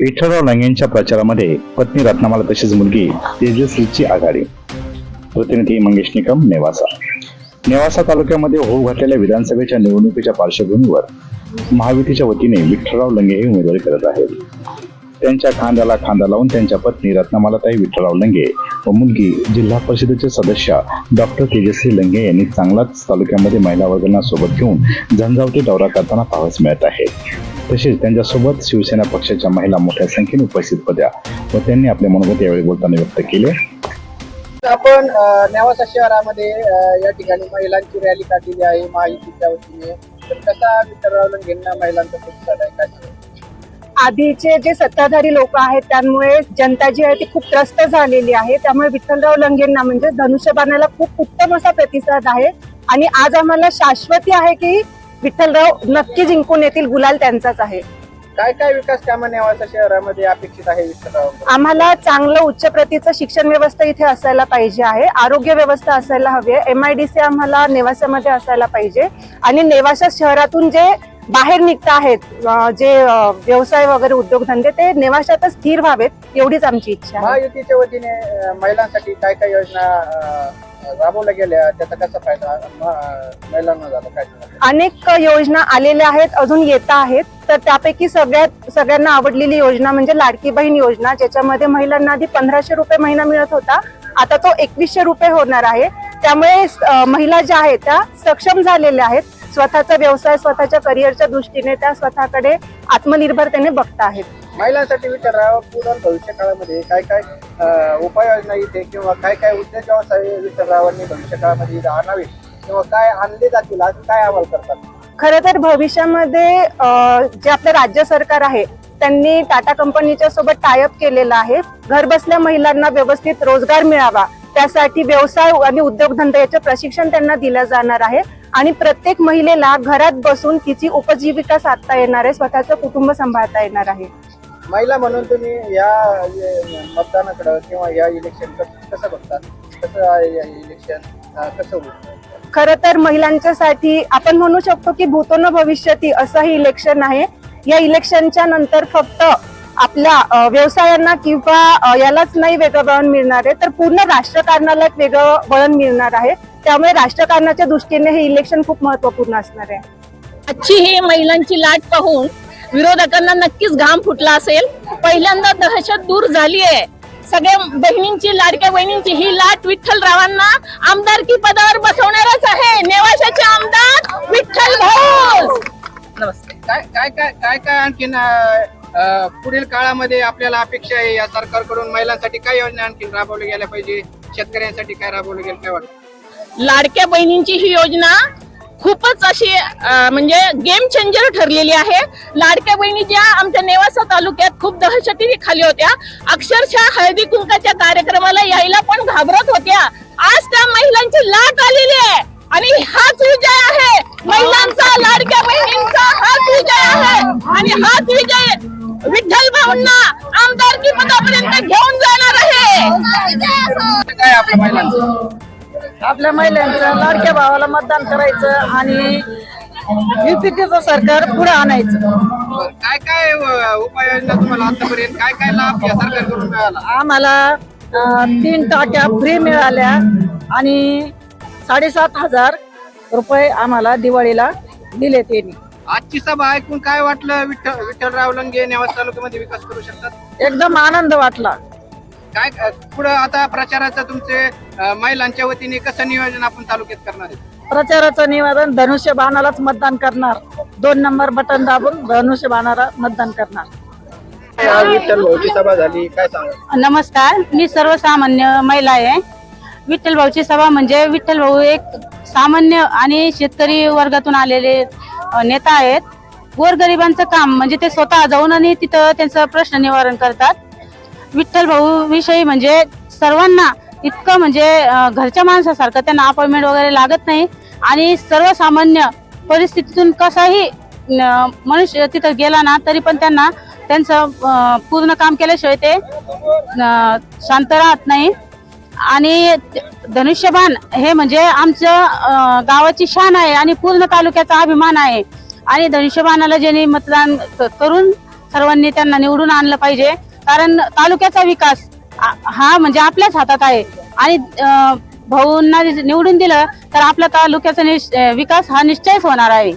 विठ्ठलराव लांगेंच्या प्रचारामध्ये पत्नी रत्नामाला तसेच मुलगी तेजस्वीची आघाडी. प्रतिनिधी मंगेश निकम नेवासा. नेवासा तालुक्यामध्ये होऊ घातलेल्या विधानसभेच्या निवडणुकीच्या पार्श्वभूमीवर महायुतीच्या वतीने विठ्ठलराव लंगे हे उमेदवारी करत आहेत. त्यांच्या खांद्याला खांदा लावून त्यांच्या पत्नी रत्नमालाताई विठ्ठलराव लंगे व मुलगी जिल्हा परिषदेचे सदस्य डॉक्टर तेजस्वी लंगे यांनी चांगलाच तालुक्यामध्ये महिला वर्गांना सोबत घेऊन झंझावती दौरा करताना पाहावयास मिळत आहे तसेच त्यांच्यासोबत शिवसेना पक्षाच्या महिला मोठ्या संख्येने उपस्थित होत्या व त्यांनी आपले मनोगत यावेळी बोलताना व्यक्त केले. आपण नेवासा शहरामध्ये या ठिकाणी महिलांची रॅली काढलेली आहे महायुतीच्या वतीने. तर कसा महिलांचा प्रतिसाद आहे काय? आधीचे जे सत्ताधारी लोक आहेत त्यामुळे जनता जी आहे ती खूप त्रस्त झालेली आहे. त्यामुळे विठ्ठलराव लंगेंना म्हणजे धनुष्यबाणाला खूप उत्तम असा प्रतिसाद आहे. आणि आज आम्हाला शाश्वती आहे की विठ्ठलराव नक्की जिंकून येतील गुलाल त्यांचाच आहे. काय काय विकास कामं नेवासा शहरामध्ये अपेक्षित आहे आम्हाला चांगलं उच्च प्रतीचं शिक्षण व्यवस्था इथे असायला पाहिजे आहे. आरोग्य व्यवस्था असायला हवी आहे. एम आय डी सी आम्हाला नेवासामध्ये असायला पाहिजे. आणि नेवासा शहरातून जे बाहेर निघत आहेत जे व्यवसाय वगैरे उद्योगधंदे ते नेवाशातच स्थिर व्हावेत एवढीच आमची इच्छा महायुतीच्या वतीने महिलांसाठी काय काय योजना राबवल्या गेल्या त्याचा कसा फायदा महिलांना झाला काय? अनेक योजना आलेल्या आहेत अजून येत आहेत तर त्यापैकी सगळ्यात सगळ्यांना आवडलेली योजना म्हणजे लाडकी बहीण योजना ज्याच्यामध्ये महिलांना आधी पंधराशे रुपये महिना मिळत होता आता तो एकवीसशे रुपये होणार आहे त्यामुळे महिला ज्या आहेत त्या सक्षम झालेल्या आहेत स्वतःचा व्यवसाय स्वतःच्या करिअरच्या दृष्टीने त्या स्वतःकडे आत्मनिर्भरतेने बघत आहेत. महिलांसाठी विठ्ठलराव पुढील भविष्य काळामध्ये काय काय उपाययोजना इथे किंवा काय काय उद्योग व्यवसाय भविष्य काळामध्ये आणावे? किंवा काय आणले जातील असं काय अहवाल करतात? खरं तर भविष्यामध्ये जे आपलं राज्य सरकार आहे त्यांनी टाटा कंपनीच्या सोबत टायअप केलेलं आहे. घर बसल्या महिलांना व्यवस्थित रोजगार मिळावा त्यासाठी व्यवसाय आणि उद्योगधंदा याचे प्रशिक्षण त्यांना दिलं जाणार आहे. आणि प्रत्येक महिलेला घरात बसून तिची उपजीविका साधता येणार आहे स्वतःचं कुटुंब सांभाळता येणार आहे. महिला म्हणून तुम्ही या मतदानाकडं किंवा या इलेक्शन कसं बघतात कसं इलेक्शन? कसं खरं तर महिलांच्यासाठी आपण म्हणू शकतो की भूतोन भविष्यती असं हे इलेक्शन आहे. या इलेक्शनच्या नंतर फक्त आपल्या व्यवसायांना किंवा यालाच नाही वेगळं वळण मिळणार आहे तर पूर्ण राष्ट्रकारणाला एक वेगळं वळण मिळणार आहे. त्यामुळे राष्ट्रकारणाच्या दृष्टीने हे इलेक्शन खूप महत्त्वपूर्ण असणार आहे. आजची ही महिलांची लाट पाहून विरोधकांना नक्कीच घाम फुटला असेल. पहिल्यांदा दहशत दूर झाली आहे. सगळ्या बहिणींची लाडक्या बहिणींची ही लाट विठ्ठल रावांना आमदारकी पदावर बसवणारच आहे. नेवाशाचे आमदार विठ्ठल भाऊ नमस्ते. काय काय काय काय काय आणखीन अं, पुढील काळामध्ये आपल्याला अपेक्षा आहे या सरकारकडून महिलांसाठी काय योजना आणखीन राबवल्या गेल्या पाहिजे? शेतकऱ्यांसाठी काय राबवलं गेलं काय वाटतं? लाडक्या बहिणींची ही योजना खूपच अशी म्हणजे गेम चेंजर ठरलेली आहे. लाडक्या बहिणी ज्या आमच्या नेवासा तालुक्यात खूप दहशती खाली होत्या. अक्षरशः हळदी कुंकाच्या कार्यक्रमाला यायला पण घाबरत होत्या. आज त्या महिलांची लाट आलेली आहे. आणि हाच विजय आहे. महिलांचा लाडक्या बहिणींचा हाच विजय आहे. आणि हाच विजय विठ्ठल भाऊंना आमदारकी पदापर्यंत घेऊन जाणार आहे. काय आपल्या महिलांचं? आपल्या महिलांचं लाडक्या भावाला मतदान करायचं आणि युपीचं सरकार पुढे आणायचं. काय काय अं, उपाययोजना तुम्हाला आतापर्यंत काय काय लाभ या सरकारकडून मिळाला? आम्हाला अं, तीन टाक्या फ्री मिळाल्या आणि साडेसात हजार रुपये आम्हाला दिवाळीला दिले त्यांनी आजची सभा ऐकून काय वाटलं? विठ्ठल विठ्ठलराव लंगे नेवास तालुक्यामध्ये विकास करू शकतात? एकदम आनंद वाटला. काय पुढं आता प्रचाराचं तुमचे महिलांच्या वतीने कसं नियोजन आपण तालुक्यात करणार आहे? प्रचाराचं निवेदन धनुष्य बाणालाच मतदान करणार. दोन नंबर बटन दाबून धनुष्य बाणाला मतदान करणार. आज विठ्ठल भाऊची सभा झाली काय सांगा? नमस्कार मी सर्वसामान्य महिला आहे. विठ्ठल भाऊची सभा म्हणजे विठ्ठल भाऊ एक सामान्य आणि शेतकरी वर्गातून आलेले नेता आहेत. गोरगरिबांचं काम म्हणजे ते स्वतः जाऊन आणि तिथं त्यांचं प्रश्न निवारण करतात. विठ्ठल भाऊ विषयी म्हणजे सर्वांना इतकं म्हणजे घरच्या माणसासारखं त्यांना अपॉइंटमेंट वगैरे लागत नाही. आणि सर्वसामान्य परिस्थितीतून कसाही मनुष्य तिथं गेला ना तरी पण त्यांना त्यांचं पूर्ण काम केल्याशिवाय ते शांत राहत नाही. आणि धनुष्यबाण हे म्हणजे आमचं गावाची शान आहे आणि पूर्ण तालुक्याचा अभिमान आहे. आणि धनुष्यबाणाला ज्यांनी मतदान करून सर्वांनी त्यांना निवडून आणलं पाहिजे. कारण तालुक्याचा विकास हा म्हणजे आपल्याच हातात आहे. आणि भाऊंना निवडून दिलं तर आपल्या तालुक्याचा विकास हा निश्चयच होणार आहे.